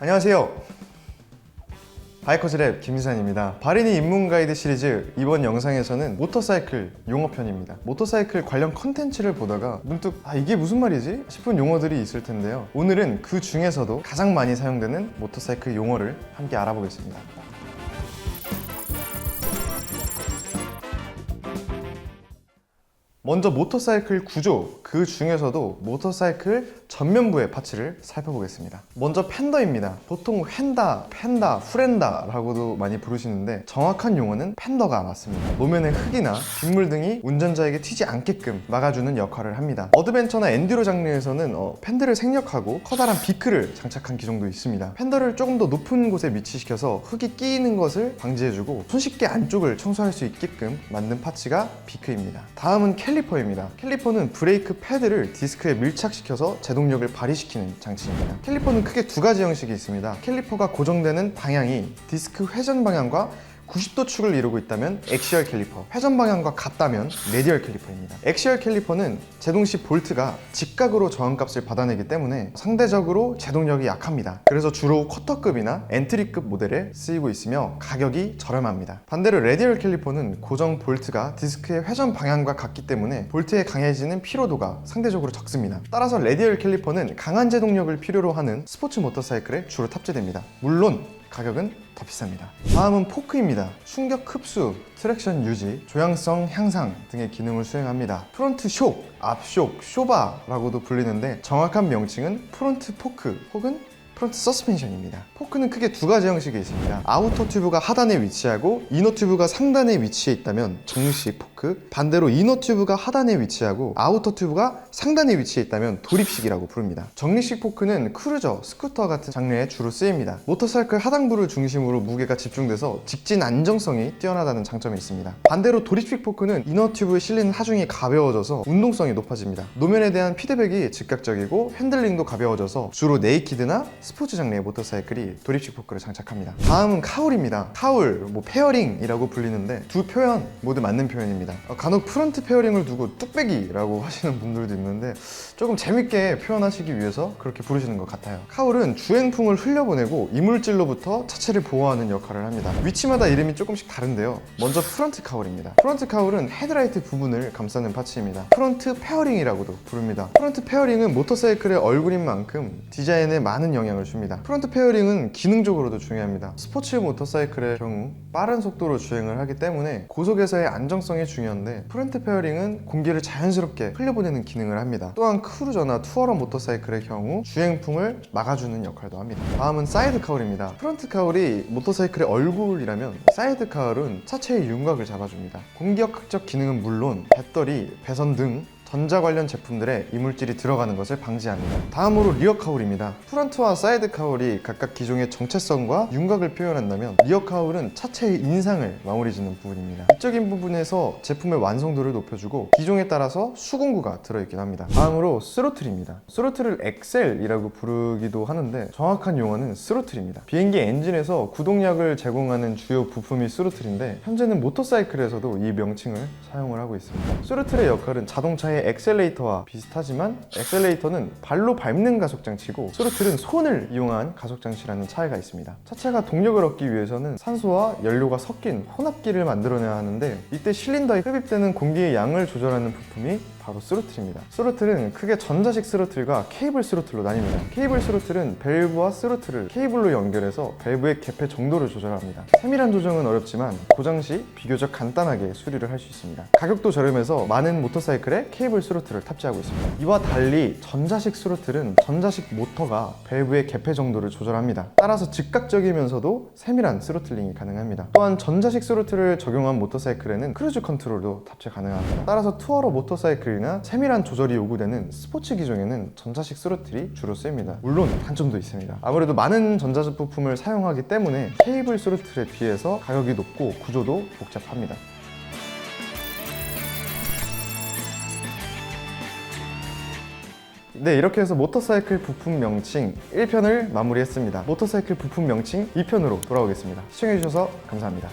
안녕하세요. 바이커즈랩 김희산입니다. 바리니 입문 가이드 시리즈 이번 영상에서는 모터사이클 용어편입니다. 모터사이클 관련 컨텐츠를 보다가 문득 아 이게 무슨 말이지? 싶은 용어들이 있을 텐데요. 오늘은 그 중에서도 가장 많이 사용되는 모터사이클 용어를 함께 알아보겠습니다. 먼저 모터사이클 구조, 그 중에서도 모터사이클 전면부의 파츠를 살펴보겠습니다. 먼저 팬더입니다. 보통 휀다, 펜다, 후렌다 라고도 많이 부르시는데 정확한 용어는 팬더가 맞습니다. 노면의 흙이나 빗물 등이 운전자에게 튀지 않게끔 막아주는 역할을 합니다. 어드벤처나 엔듀로 장르에서는 어, 팬들을 생략하고 커다란 비크를 장착한 기종도 있습니다. 팬더를 조금 더 높은 곳에 위치시켜서 흙이 끼이는 것을 방지해주고 손쉽게 안쪽을 청소할 수 있게끔 만든 파츠가 비크입니다. 다음은 캘 리퍼입니다. 캘리퍼는 브레이크 패드를 디스크에 밀착시켜서 제동력을 발휘시키는 장치입니다. 캘리퍼는 크게 두 가지 형식이 있습니다. 캘리퍼가 고정되는 방향이 디스크 회전 방향과 90도 축을 이루고 있다면 엑시얼 캘리퍼, 회전 방향과 같다면 레디얼 캘리퍼입니다. 엑시얼 캘리퍼는 제동 시 볼트가 직각으로 저항값을 받아내기 때문에 상대적으로 제동력이 약합니다. 그래서 주로 쿼터급이나 엔트리급 모델에 쓰이고 있으며 가격이 저렴합니다. 반대로 레디얼 캘리퍼는 고정 볼트가 디스크의 회전 방향과 같기 때문에 볼트에 강해지는 피로도가 상대적으로 적습니다. 따라서 레디얼 캘리퍼는 강한 제동력을 필요로 하는 스포츠 모터사이클에 주로 탑재됩니다. 물론 가격은 더 비쌉니다. 다음은 포크입니다. 충격 흡수, 트랙션 유지, 조향성 향상 등의 기능을 수행합니다. 프론트 쇼, 앞 쇼, 쇼바라고도 불리는데 정확한 명칭은 프론트 포크 혹은 프론트 서스펜션입니다. 포크는 크게 두 가지 형식이 있습니다. 아우터 튜브가 하단에 위치하고 이너 튜브가 상단에 위치해 있다면 정식 포크, 반대로 이너 튜브가 하단에 위치하고 아우터 튜브가 상단에 위치해 있다면 도립식이라고 부릅니다. 정리식 포크는 크루저, 스쿠터 같은 장르에 주로 쓰입니다. 모터사이클 하단부를 중심으로 무게가 집중돼서 직진 안정성이 뛰어나다는 장점이 있습니다. 반대로 도립식 포크는 이너 튜브에 실린 하중이 가벼워져서 운동성이 높아집니다. 노면에 대한 피드백이 즉각적이고 핸들링도 가벼워져서 주로 네이키드나 스포츠 장르의 모터사이클이 도립식 포크를 장착합니다. 다음은 카울입니다. 카울, 뭐 페어링이라고 불리는데 두 표현 모두 맞는 표현입니다. 어, 간혹 프론트 페어링을 두고 뚝배기라고 하시는 분들도 있는데 조금 재밌게 표현하시기 위해서 그렇게 부르시는 것 같아요. 카울은 주행풍을 흘려보내고 이물질로부터 차체를 보호하는 역할을 합니다. 위치마다 이름이 조금씩 다른데요. 먼저 프론트 카울입니다. 프론트 카울은 헤드라이트 부분을 감싸는 파츠입니다. 프론트 페어링이라고도 부릅니다. 프론트 페어링은 모터사이클의 얼굴인 만큼 디자인에 많은 영향을 줍니다. 프론트 페어링은 기능적으로도 중요합니다. 스포츠 모터사이클의 경우 빠른 속도로 주행을 하기 때문에 고속에서의 안정성이 중요한데 프론트 페어링은 공기를 자연스럽게 흘려보내는 기능을 합니다. 또한 크루저나 투어러 모터사이클의 경우 주행풍을 막아주는 역할도 합니다. 다음은 사이드 카울입니다. 프론트 카울이 모터사이클의 얼굴이라면 사이드 카울은 차체의 윤곽을 잡아줍니다. 공기역학적 기능은 물론 배터리, 배선 등 전자 관련 제품들에 이물질이 들어가는 것을 방지합니다. 다음으로 리어 카울입니다. 프런트와 사이드 카울이 각각 기종의 정체성과 윤곽을 표현한다면 리어 카울은 차체의 인상을 마무리 짓는 부분입니다. 이적인 부분에서 제품의 완성도를 높여주고 기종에 따라서 수공구가 들어있긴 합니다. 다음으로 스로틀입니다. 스로틀을 엑셀이라고 부르기도 하는데 정확한 용어는 스로틀입니다. 비행기 엔진에서 구동력을 제공하는 주요 부품이 스로틀인데 현재는 모터사이클에서도 이 명칭을 사용을 하고 있습니다. 스로틀의 역할은 자동차의 엑셀레이터와 비슷하지만 엑셀레이터는 발로 밟는 가속 장치고 스로틀은 손을 이용한 가속 장치라는 차이가 있습니다. 차체가 동력을 얻기 위해서는 산소와 연료가 섞인 혼합기를 만들어내야 하는데 이때 실린더에 흡입되는 공기의 양을 조절하는 부품이 바로 스로틀입니다. 스로틀은 크게 전자식 스로틀과 케이블 스로틀로 나뉩니다. 케이블 스로틀은 밸브와 스로틀을 케이블로 연결해서 밸브의 개폐 정도를 조절합니다. 세밀한 조정은 어렵지만 고장 시 비교적 간단하게 수리를 할 수 있습니다. 가격도 저렴해서 많은 모터사이클에 케이블 스로틀을 탑재하고 있습니다. 이와 달리 전자식 스로틀은 전자식 모터가 밸브의 개폐 정도를 조절합니다. 따라서 즉각적이면서도 세밀한 스로틀링이 가능합니다. 또한 전자식 스로틀을 적용한 모터사이클에는 크루즈 컨트롤도 탑재 가능합니다. 따라서 투어러 모터사이클 이나 세밀한 조절이 요구되는 스포츠 기종에는 전자식 스로틀이 주로 쓰입니다. 물론 단점도 있습니다. 아무래도 많은 전자적 부품을 사용하기 때문에 케이블 스로틀에 비해서 가격이 높고 구조도 복잡합니다. 네, 이렇게 해서 모터사이클 부품 명칭 1편을 마무리했습니다. 모터사이클 부품 명칭 2편으로 돌아오겠습니다. 시청해주셔서 감사합니다.